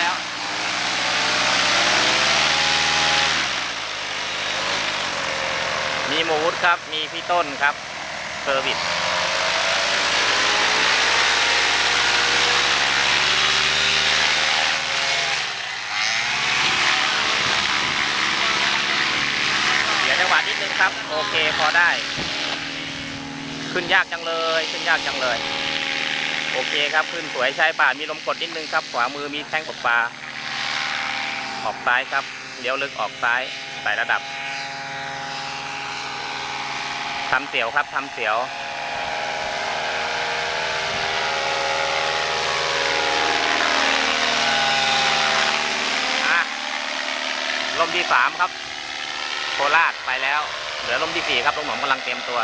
แล้ว มีหมูวุฒครับ มีพี่ต้นครับ เซอร์วิสเสียจังหวะนิดนึงครับ โอเคพอได้ ขึ้นยากจังเลย ขึ้นยากจังเลย โอเคครับขึ้นสวยใชายป่ามีลมกดนิดนึงครับ ขวามือมีแท่งตกปลาออกซ้ายครับเลี้ยวลึกออกซ้ายใส่ระดับทำเสียวครับทำเสียวลมที่สามครับ โคราชไปแล้ว เหลือลมที่สี่ครับลงหนอมกำลังเตรียมตัว